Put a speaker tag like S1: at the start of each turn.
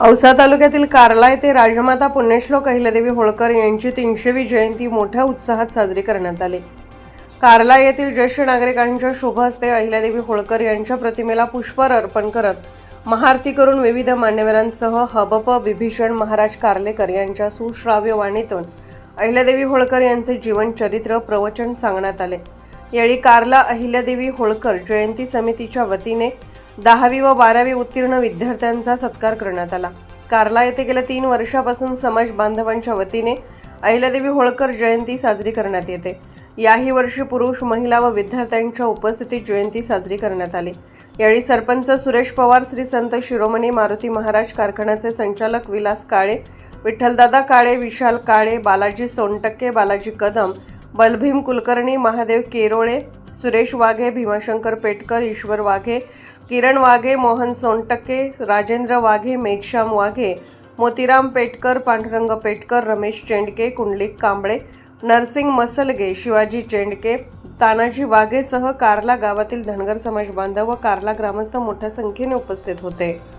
S1: औसा तालुक्यातील कार्ला येथे राजमाता पुण्यश्लोक अहिल्यादेवी होळकर यांची तीनशेवी जयंती मोठ्या उत्साहात साजरी करण्यात आली. कार्ला येथील ज्येष्ठ नागरिकांच्या शुभ हस्ते अहिल्यादेवी होळकर यांच्या प्रतिमेला पुष्पहार अर्पण करत महाआरती करून विविध मान्यवरांसह हबप विभीषण महाराज कार्लेकर यांच्या सुश्राव्य वाणीतून अहिल्यादेवी होळकर यांचे जीवनचरित्र प्रवचन सांगण्यात आले. यावेळी कार्ला अहिल्यादेवी होळकर जयंती समितीच्या वतीने दहावी व बारावी उत्तीर्ण विद्यार्थ्यांचा सत्कार करण्यात आला. कार्ला येथे गेल्या तीन वर्षापासून समाज बांधवांच्या वतीने अहिल्यादेवी होळकर जयंती साजरी करण्यात येते. याही वर्षी पुरुष महिला व विद्यार्थ्यांच्या उपस्थितीत जयंती साजरी करण्यात आली. यावेळी सरपंच सुरेश पवार श्री संत शिरोमणी मारुती महाराज कारखान्याचे संचालक विलास काळे विठ्ठलदादा काळे विशाल काळे बालाजी सोनटक्के बालाजी कदम बलभीम कुलकर्णी महादेव केरोळे सुरेश वाघे भीमाशंकर पेटकर ईश्वर वाघे किरण वाघे मोहन सोनटक्के राजेंद्र वाघे मेघश्याम वाघे मोतीराम पेटकर पांडुरंग पेटकर रमेश चेंडके कुंडलिक कांबळे नरसिंग मसलगे शिवाजी चेंडके तानाजी वाघेसह कार्ला गावातील धनगर समाज बांधव व कार्ला ग्रामस्थ मोठ्या संख्येने उपस्थित होते.